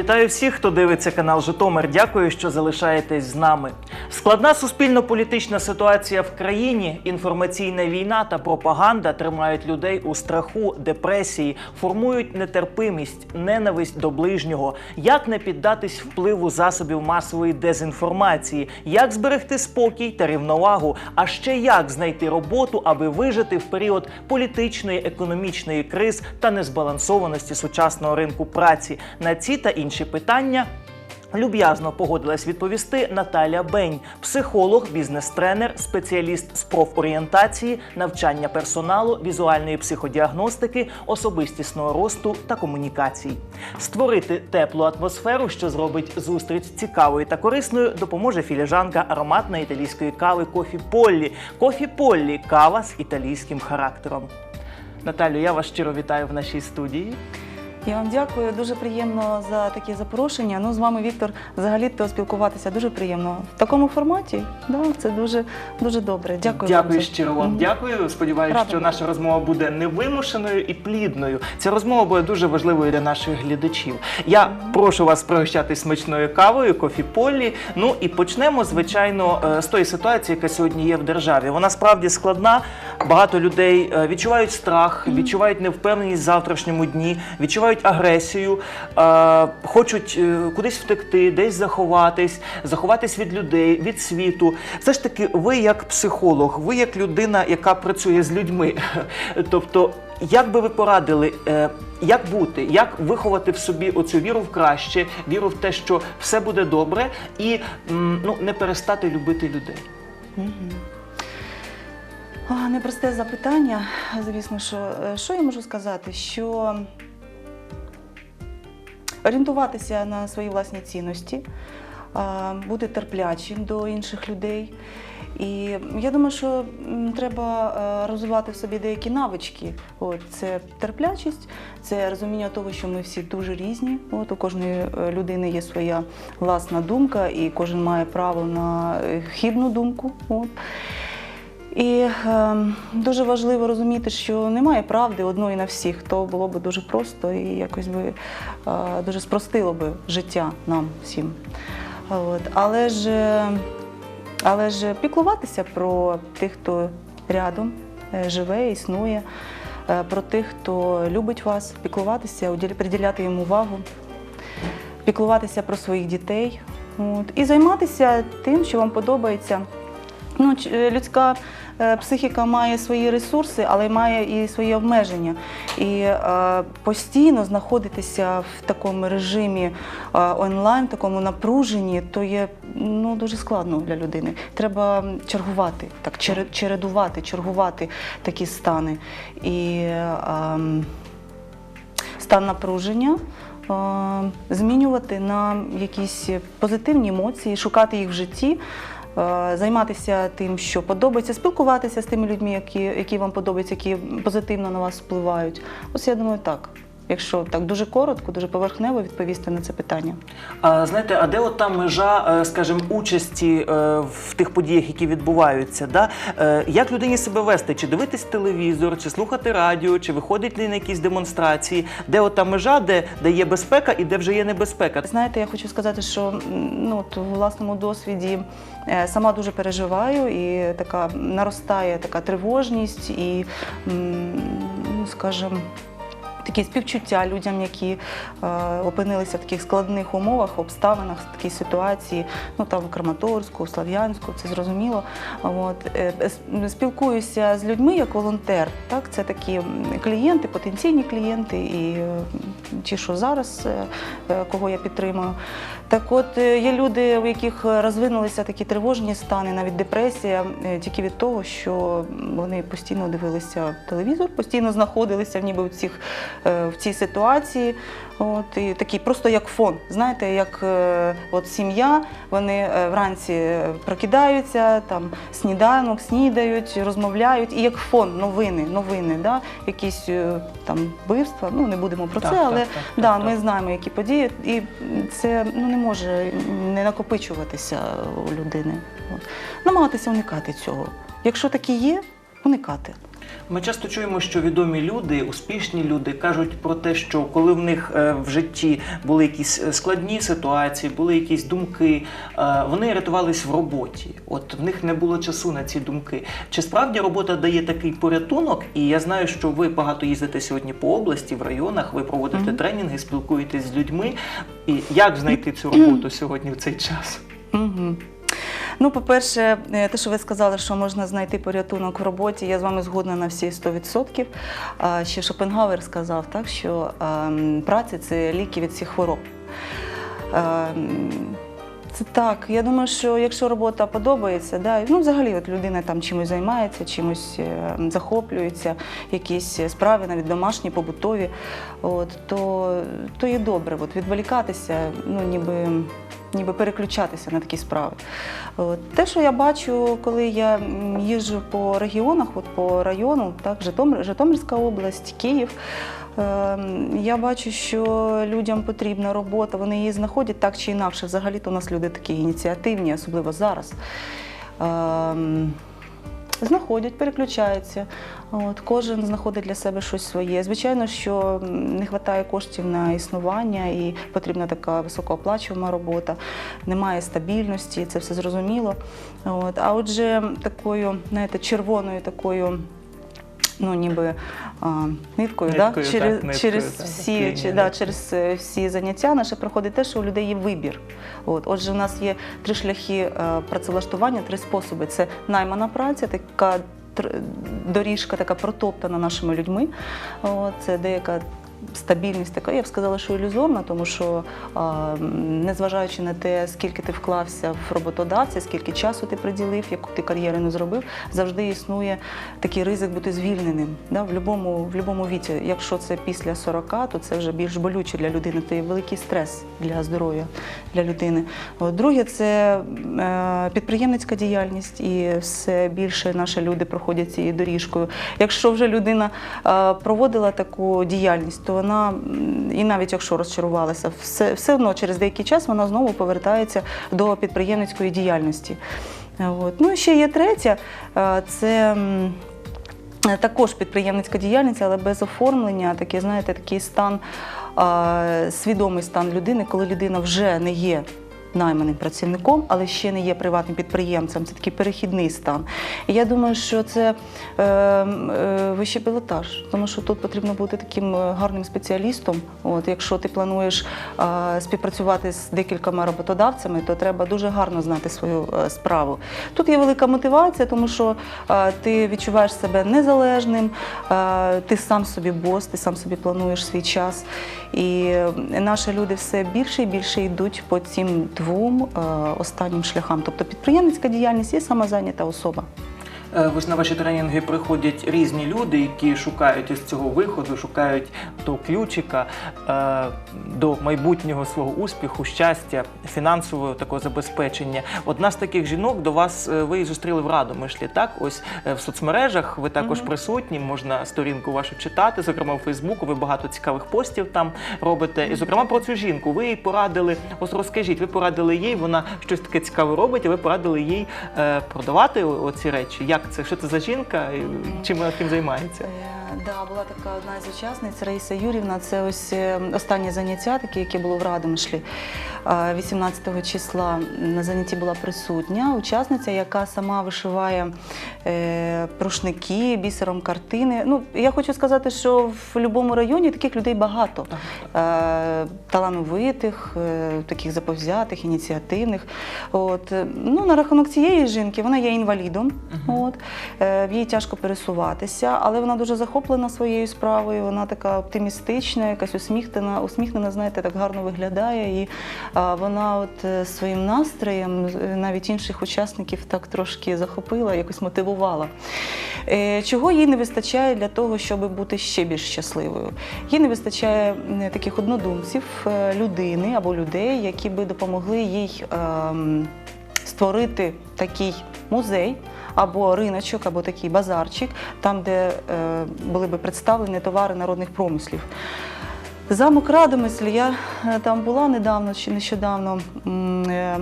Вітаю всіх, хто дивиться канал Житомир. Дякую, що залишаєтесь з нами. Складна суспільно-політична ситуація в країні, інформаційна війна та пропаганда тримають людей у страху, депресії, формують нетерпимість, ненависть до ближнього. Як не піддатись впливу засобів масової дезінформації, як зберегти спокій та рівновагу, а ще як знайти роботу, аби вижити в період політичної, економічної криз та незбалансованості сучасного ринку праці. На ці та інші питання. Люб'язно погодилась відповісти Наталя Бень, психолог, бізнес-тренер, спеціаліст з профорієнтації, навчання персоналу, візуальної психодіагностики, особистісного росту та комунікацій. Створити теплу атмосферу, що зробить зустріч цікавою та корисною, допоможе філіжанка ароматної італійської кави Кофі Поллі. Кофі Поллі кава з італійським характером. Наталю, я вас щиро вітаю в нашій студії. Я вам дякую, дуже приємно за такі запрошення. Ну, з вами, Віктор, взагалі то спілкуватися дуже приємно. В такому форматі, да, це дуже, дуже добре. Дякую. Дякую вам щиро вам. Дякую. Сподіваюся, Рада що наша розмова буде невимушеною і плідною. Ця розмова буде дуже важливою для наших глядачів. Я прошу вас пригощатись смачною кавою, кофі полі. Ну і почнемо, звичайно, е, з тої ситуації, яка сьогодні є в державі. Вона справді складна. Багато людей е, відчувають страх, відчувають невпевненість в завтрашньому дні, відчувають агресію, е, хочуть е, кудись втекти, десь заховатись, заховатись від людей, від світу. Все ж таки, ви як психолог, ви як людина, яка працює з людьми. Тобто, як би ви порадили, е, як бути, як виховати в собі оцю віру в краще, віру в те, що все буде добре, і м, ну, не перестати любити людей? Непросте запитання. Звісно, що Е, що я можу сказати? Що орієнтуватися на свої власні цінності, бути терплячим до інших людей. І я думаю, що треба е, розвивати в собі деякі навички. От це терплячість, це розуміння того, що ми всі дуже різні. От у кожної е, людини є своя власна думка, і кожен має право на е, хибну думку. От. І е, дуже важливо розуміти, що немає правди одної на всіх, то було б дуже просто і якось би е, дуже спростило би життя нам всім. От. Але ж, але ж піклуватися про тих, хто рядом е, живе, існує, е, про тих, хто любить вас, піклуватися, приділяти їм увагу, піклуватися про своїх дітей от, і займатися тим, що вам подобається. Ну, е, людська психіка має свої ресурси, але має і свої обмеження. І е, постійно знаходитися в такому режимі е, онлайн, в такому напруженні, то є ну, дуже складно для людини. Треба чергувати, так, чередувати, чергувати такі стани. І е, ем, стан напруження. е, Змінювати на якісь позитивні емоції, шукати їх в житті, е, займатися тим, що подобається, спілкуватися з тими людьми, які, які вам подобаються, які позитивно на вас впливають. Ось я думаю, так. Якщо так дуже коротко, дуже поверхнево відповісти на це питання. А знаєте, а де от та межа, е, скажімо, участі е, в тих подіях, які відбуваються? Да? Е, Як людині себе вести? Чи дивитись телевізор, чи слухати радіо, чи виходити на якісь демонстрації? Де от та межа, де, де є безпека і де вже є небезпека? Знаєте, я хочу сказати, що ну, от у власному досвіді сама дуже переживаю, і така наростає така тривожність і, ну, скажімо, Такі співчуття людям, які е, опинилися в таких складних умовах, обставинах, в такій ситуації, ну там в Краматорську, в Слов'янську, це зрозуміло. От, е, спілкуюся з людьми як волонтер. Так, це такі клієнти, потенційні клієнти, і е, ті, що зараз, е, е, кого я підтримую. Так от е, є люди, у яких розвинулися такі тривожні стани, навіть депресія, е, тільки від того, що вони постійно дивилися телевізор, постійно знаходилися в ніби в, цих, в цій ситуації. От, і такий просто як фон. Знаєте, як е, от сім'я, вони е, вранці е, прокидаються, там сніданок, снідають, розмовляють, і як фон, новини, новини, да? якісь е, там вбивства. Ну не будемо про це, так, але так, так, да, так. ми знаємо, які події, і це ну, не може не накопичуватися у людини. От. Намагатися уникати цього. Якщо такі є, уникати. Ми часто чуємо, що відомі люди, успішні люди кажуть про те, що коли в них е, в житті були якісь е, складні ситуації, були якісь думки, е, вони рятувались в роботі. От в них не було часу на ці думки. Чи справді робота дає такий порятунок? І я знаю, що ви багато їздите сьогодні по області, в районах, ви проводите Мгм. тренінги, спілкуєтесь з людьми. І як знайти цю роботу сьогодні в цей час? Угу. Ну, по-перше, е, те, що ви сказали, що можна знайти порятунок в роботі, я з вами згодна на всі 100%. Ще Шопенгауер сказав, так, що ем, праця це ліки від всіх хвороб. Це так. Я думаю, що якщо робота подобається, да, ну взагалі от людина там чимось займається, чимось е, захоплюється, якісь справи, навіть домашні, побутові, от, то, то є добре. От, відволікатися, ну ніби, ніби переключатися на такі справи. Те, що я бачу, коли я їжджу по регіонах, от по району, так, Житомир, Житомирська область, Київ. Ем, Я бачу, що людям потрібна робота, вони її знаходять так чи інакше. Взагалі-то у нас люди такі ініціативні, особливо зараз. Ем, Знаходять, переключаються. От, кожен знаходить для себе щось своє. Звичайно, що не вистачає коштів на існування і потрібна така високооплачувана робота, немає стабільності, це все зрозуміло. От, а отже, такою, знаєте, червоною такою. Ну, ніби а, ниткою, да? Ниткою, через, так, ниткою, через, так, всі, так, чи, да, через е, всі заняття наше проходить те, що у людей є вибір. От, отже, у нас є три шляхи а, працевлаштування, три способи. Це наймана праця, така доріжка, така протоптана нашими людьми. Це деяка стабільність така, я б сказала, що ілюзорна, тому що незважаючи на те, скільки ти вклався в роботодавця, скільки часу ти приділив, яку ти кар'єру не зробив, завжди існує такий ризик бути звільненим да, в будь-якому віці. Якщо це після 40, то це вже більш болюче для людини, то є великий стрес для здоров'я для людини. Друге, це е, підприємницька діяльність, і все більше наші люди проходять цією доріжкою. Якщо вже людина проводила таку діяльність, то вона, і навіть якщо розчарувалася, все, все одно через деякий час вона знову повертається до підприємницької діяльності. Е, От. Ну і ще є третя, е, це. Е, Також підприємницька діяльність, але без оформлення, такий, знаєте, такий стан, свідомий стан людини, коли людина вже не є найманим працівником, але ще не є приватним підприємцем. Це такий перехідний стан. І я думаю, що це е, е, вищий пілотаж, тому що тут потрібно бути таким е, гарним спеціалістом. От, якщо ти плануєш е, співпрацювати з декількома роботодавцями, то треба дуже гарно знати свою е, справу. Тут є велика мотивація, тому що е, ти відчуваєш себе незалежним, е, ти сам собі бос, ти сам собі плануєш свій час. І е, наші люди все більше і більше йдуть по цим двом е, останнім шляхам. Тобто підприємницька діяльність і самозайнята особа. Е, Ви ж на ваші тренінги приходять різні люди, які шукають із цього виходу, шукають того ключика е, до майбутнього свого успіху, щастя, фінансового такого забезпечення. Одна з таких жінок до вас е, ви її зустріли в Радомишлі. Так, ось в соцмережах ви також присутні. Можна сторінку вашу читати, зокрема у Фейсбуку. Ви багато цікавих постів там робите. І зокрема про цю жінку. Ви їй порадили. Ось розкажіть, ви порадили їй, вона щось таке цікаве робить, і ви порадили їй продавати оці речі. Як це? Що це за жінка? І Чим вона тим займається? Да, була така одна із учасниць Раїса Юрівна. Це ось е, останнє заняття, таке, яке було в Радомишлі. Е, 18 числа на занятті була присутня учасниця, яка сама вишиває е, рушники, бісером картини. Ну, я хочу сказати, що в будь-якому районі таких людей багато. Талановитих, е, таких заповзятих, ініціативних. От. Ну, на рахунок цієї жінки, вона є інвалідом. От. В їй тяжко пересуватися, але вона дуже захоплена своєю справою. Вона така оптимістична, якась усміхнена, усміхнена, знаєте, так гарно виглядає. І а, вона от е, своїм настроєм е, навіть інших учасників так трошки захопила, якось мотивувала. Е, Чого їй не вистачає для того, щоб бути ще більш щасливою? Їй не вистачає таких однодумців, людини або людей, які би допомогли їй ем, створити такий музей. Або риночок, або такий базарчик, там, де е, були б представлені товари народних промислів. Замок Радомисль, я е, там була недавно чи нещодавно. е,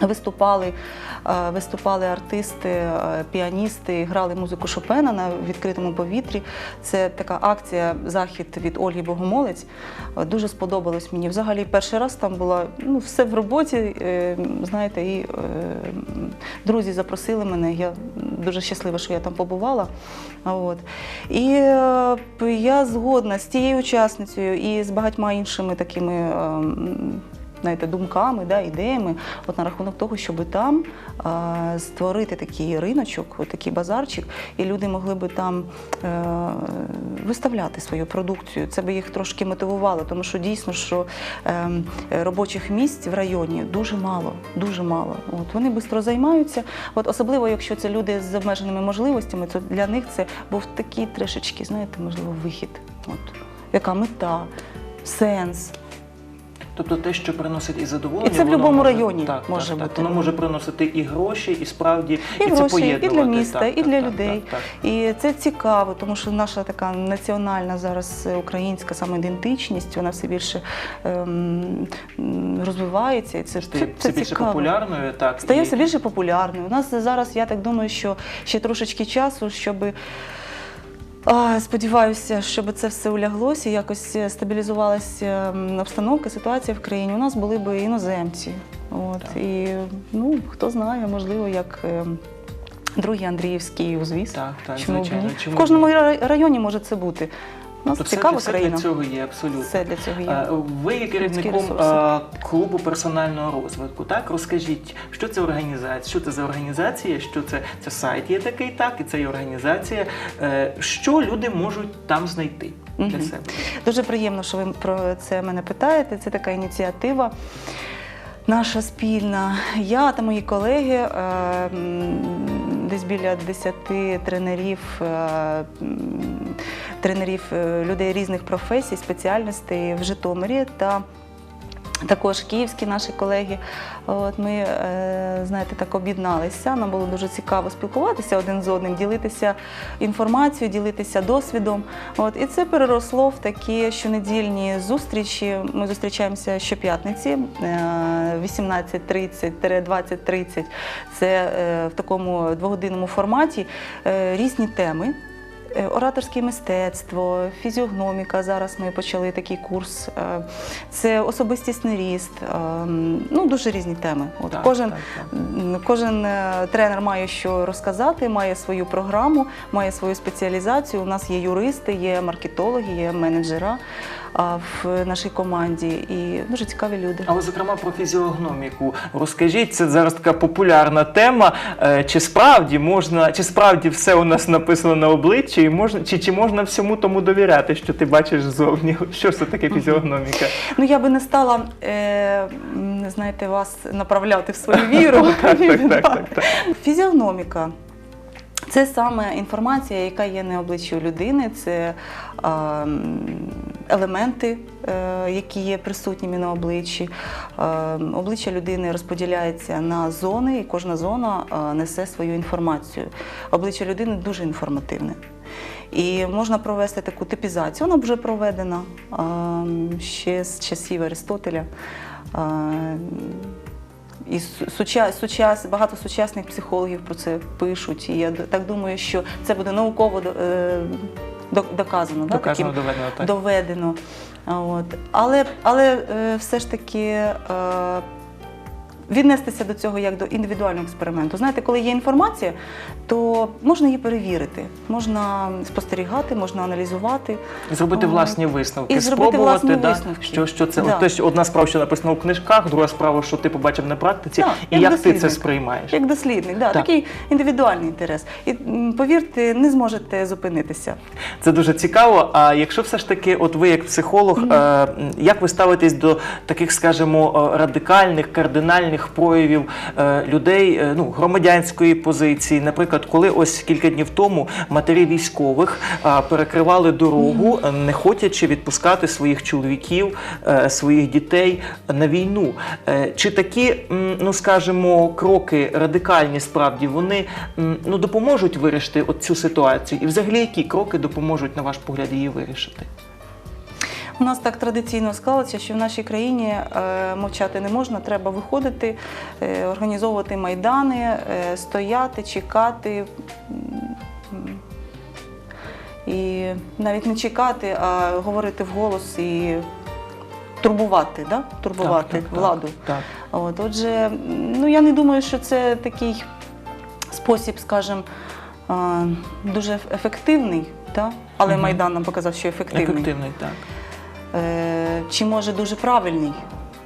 Виступали, виступали артисти, е, піаністи, грали музику Шопена на відкритому повітрі. Це така акція, захід від Ольги Богомолець. Е, Дуже сподобалось мені. Взагалі, перший раз там була ну, все в роботі. е, Знаєте, і е, друзі запросили мене. Я дуже щаслива, що я там побувала. От. І е, я згодна з тією учасницею і з багатьма іншими такими. Е, знаєте, думками, да, ідеями от на рахунок того, щоб там а, створити такий риночок, от такий базарчик, і люди могли би там е, виставляти свою продукцію. Це би їх трошки мотивувало, тому що дійсно, що е, робочих місць в районі дуже мало, дуже мало. От вони швидко займаються. От особливо, якщо це люди з обмеженими можливостями, то для них це був такий трешечки, знаєте, можливо, вихід. От яка мета, сенс. Тобто те, що приносить і задоволення, І це в воно будь-якому може- районі так, може так, бути. Так, воно може приносити і гроші, і справді І це гроші, і поєднувати. для міста, Так, і так, для так, людей. Так, так. І це цікаво, тому що наша така національна зараз е, українська самоідентичність, вона все більше ем, м, розвивається. І це, це, Стає це все більше цікаво. популярною, так Стає і- все більше популярною. У нас зараз, я так думаю, що ще трошечки часу, щоб. А, сподіваюся, щоб це все уляглося, якось стабілізувалася обстановка, ситуація в країні. У нас були б іноземці. От, Так. і ну, хто знає, можливо, як ем, другий Андріївський узвіз. Так, так, Чому звичайно. Чому В кожному районі може це бути. Нас То все, все країна. для цього є абсолютно. Все для цього є. Е, Ви є керівником е, клубу персонального розвитку. Так розкажіть, що це організація? Що це за організація? Що це це сайт є такий, так і це є організація. Е, Що люди можуть там знайти для Мгм. себе? Дуже приємно, що ви про це мене питаєте. Це така ініціатива. Наша спільна, я та мої колеги, десь біля 10 тренерів, е, тренерів е, людей різних професій, спеціальностей в Житомирі та також київські наші колеги. От ми, е, знаєте, так об'єдналися. Нам було дуже цікаво спілкуватися один з одним, ділитися інформацією, ділитися досвідом. От і це переросло в такі щонедільні зустрічі. Ми зустрічаємося щоп'ятниці е, 18.30-20.30. Це е, в такому двогодинному форматі е, різні теми. Е, Ораторське мистецтво, фізіогноміка. Зараз ми почали такий курс. Е, Це особистісний ріст. е, Ну, дуже різні теми. От Так, кожен, так, так. Кожен е, тренер має що розказати, має свою програму, має свою спеціалізацію. У нас є юристи, є маркетологи, є менеджера в нашій команді і дуже цікаві люди. Але зокрема про фізіогноміку. Розкажіть, це зараз така популярна тема. Е, Чи справді можна, чи справді все у нас написано на обличчі, і можна, чи, чи можна всьому тому довіряти, що ти бачиш ззовні? Що ж це таке фізіогноміка? Ну я би не стала, е, м, знаєте, вас направляти в свою віру. Фізіогноміка. Це саме інформація, яка є на обличчі у людини, це елементи, е, які є присутніми на обличчі. Обличчя людини розподіляється на зони, і кожна зона несе свою інформацію. Обличчя людини дуже інформативне. І можна провести таку типізацію, вона вже проведена ще з часів Аристотеля. І сучас, сучас, багато сучасних психологів про це пишуть. І я так думаю, що це буде науково до- е, до- доказано, да, таким- доведено так. доведено. От. Але, але е, все ж таки е, віднестися до цього як до індивідуального експерименту. Знаєте, коли є інформація, то можна її перевірити, можна спостерігати, можна аналізувати. І зробити власні висновки, І зробити спробувати, власні да, висновки. що, що це. Да. Тобто одна справа, що написано у книжках, друга справа, що ти побачив на практиці, Так, і як як ти це сприймаєш. Як дослідник, да, Так. такий індивідуальний інтерес. І повірте, не зможете зупинитися. Це дуже цікаво. А якщо все ж таки, от ви як психолог, е, м, як ви ставитесь до таких, скажімо, е, радикальних, кардинальних проявів е, людей, е, ну, громадянської позиції? Наприклад, коли ось кілька днів тому матері військових перекривали дорогу, не хотячи відпускати своїх чоловіків, е, своїх дітей на війну. Чи такі, ну скажімо, кроки радикальні справді вони ну допоможуть вирішити от цю ситуацію? І взагалі які кроки допоможуть, на ваш погляд, її вирішити? У нас так традиційно склалося, що в нашій країні е, мовчати не можна, треба виходити, е, організовувати майдани, е, стояти, чекати. І навіть не чекати, а говорити вголос і турбувати, да? турбувати Так, так, так. владу. Так. От, отже, ну я не думаю, що це такий спосіб, скажімо, дуже ефективний, та? але Мгм. Майдан нам показав, що ефективний. Ефективний, так. Е, чи може дуже правильний.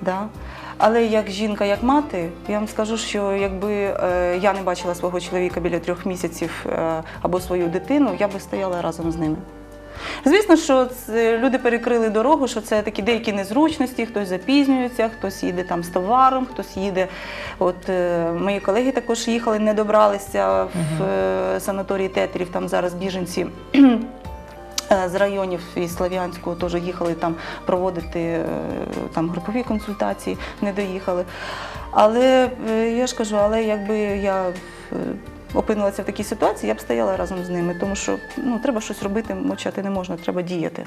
Да? Але як жінка, як мати, я вам скажу, що якби е, я не бачила свого чоловіка біля трьох місяців е, або свою дитину, я би стояла разом з ними. Звісно, що це, люди перекрили дорогу, що це такі деякі незручності, хтось запізнюється, хтось їде там з товаром, хтось їде. От е, мої колеги також їхали, не добралися в е, санаторії Тетерів, там зараз біженці. Е, З районів і Слов'янського теж їхали там проводити е, там групові консультації, не доїхали. Але е, я ж кажу, але якби я опинилася в такій ситуації, я б стояла разом з ними, тому що ну треба щось робити, мовчати не можна, треба діяти.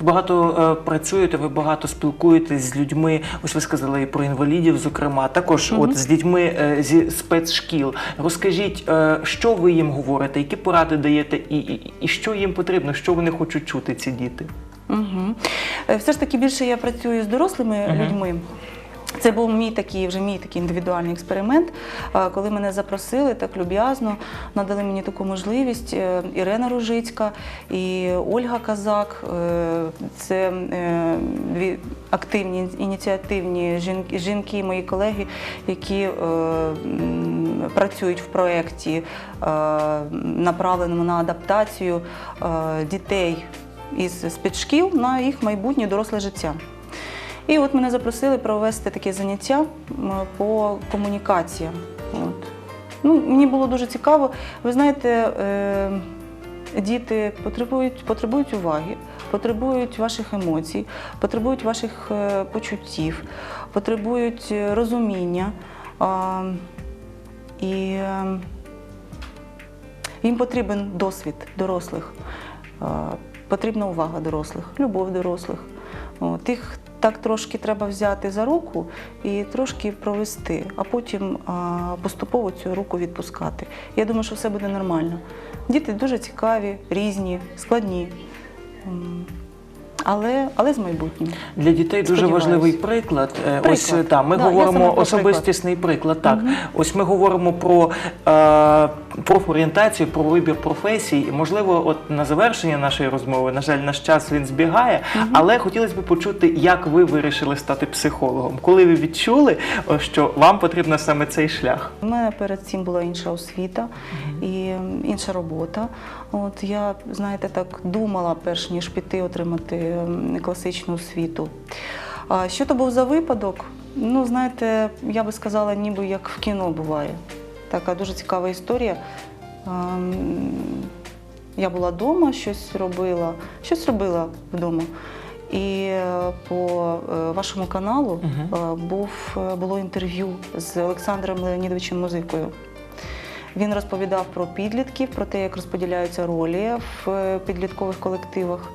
Ви багато е, працюєте, ви багато спілкуєтесь з людьми. Ось ви сказали і про інвалідів, зокрема, також Мгм. от з дітьми е, зі спецшкіл. Розкажіть, е, що ви їм говорите, які поради даєте, і, і, і що їм потрібно, що вони хочуть чути, ці діти? Угу. Все ж таки більше я працюю з дорослими Мгм. людьми. Це був мій такий вже мій такий індивідуальний експеримент. Коли мене запросили так люб'язно, надали мені таку можливість. Е, Ірена Ружицька і Ольга Казак. Е, Це е, дві активні ініціативні жінки, мої колеги, які працюють в проєкті, направленому на адаптацію дітей із спецшкіл на їх майбутнє доросле життя. І от мене запросили провести таке заняття по комунікаціям. От. Ну, мені було дуже цікаво. Ви знаєте, е, діти потребують, потребують уваги, потребують ваших емоцій, потребують ваших е, почуттів, потребують е, розуміння. І їм потрібен досвід дорослих, потрібна увага дорослих, любов дорослих. От, їх так трошки треба взяти за руку і трошки провести, а потім поступово цю руку відпускати. Я думаю, що все буде нормально. Діти дуже цікаві, різні, складні, але, але з майбутнім. Для дітей дуже важливий приклад. Е, Приклад. Ось е, та ми Да, говоримо особистісний приклад. Так, Мгм. ось ми говоримо про е, профорієнтацію, про вибір професій. І, Можливо, от на завершення нашої розмови, на жаль, наш час він збігає, але хотілося б почути, як ви вирішили стати психологом, коли ви відчули, що вам потрібен саме цей шлях. У мене перед цим була інша освіта і інша робота. От я, знаєте, так думала, перш ніж піти отримати класичну освіту. Що то був за випадок? Ну, знаєте, я би сказала, ніби як в кіно буває. Така дуже цікава історія. Я була вдома, щось робила, щось робила вдома. І е, по е, вашому каналу е, був, було інтерв'ю з Олександром Леонідовичем Музикою. Він розповідав про підлітків, про те, як розподіляються ролі в підліткових колективах.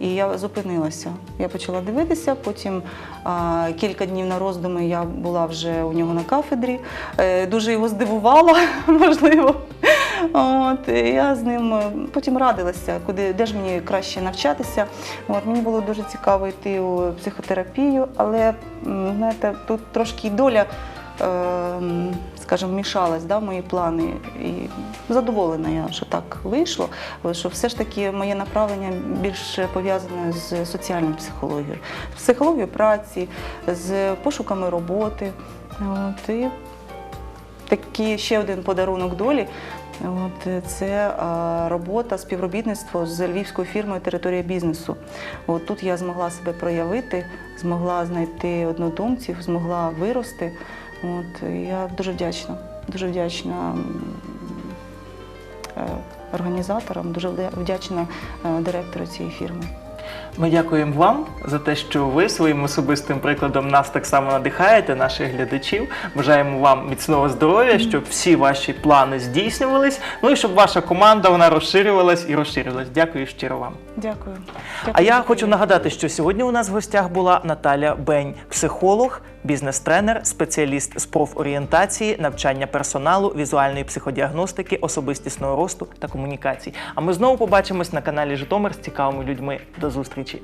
І я зупинилася. Я почала дивитися. Потім а, кілька днів на роздуми я була вже у нього на кафедрі. Е, дуже його здивувала, можливо. От, я з ним е, потім радилася, куди, де ж мені краще навчатися. От, мені було дуже цікаво йти у психотерапію, але знаєте, тут трошки доля, е, скажімо, мішалась да, в мої плани. І задоволена я, що так вийшло, що все ж таки моє направлення більш пов'язане з соціальною психологією, з психологією праці, з пошуками роботи. От, і такий ще один подарунок долі. От це а, робота, співробітництво з львівською фірмою Територія бізнесу. От тут я змогла себе проявити, змогла знайти однодумців, змогла вирости. От я дуже вдячна, дуже вдячна е, організаторам, дуже вдячна е, директору цієї фірми. Ми дякуємо вам за те, що ви своїм особистим прикладом нас так само надихаєте, наших глядачів. Бажаємо вам міцного здоров'я, щоб всі ваші плани здійснювались. Ну і щоб ваша команда вона розширювалась і розширювалась. Дякую щиро вам. Дякую. А я хочу нагадати, що сьогодні у нас в гостях була Наталя Бень, психолог, бізнес-тренер, спеціаліст з профорієнтації, навчання персоналу, візуальної психодіагностики, особистісного росту та комунікацій. А ми знову побачимось на каналі Житомир з цікавими людьми. До зустрічі!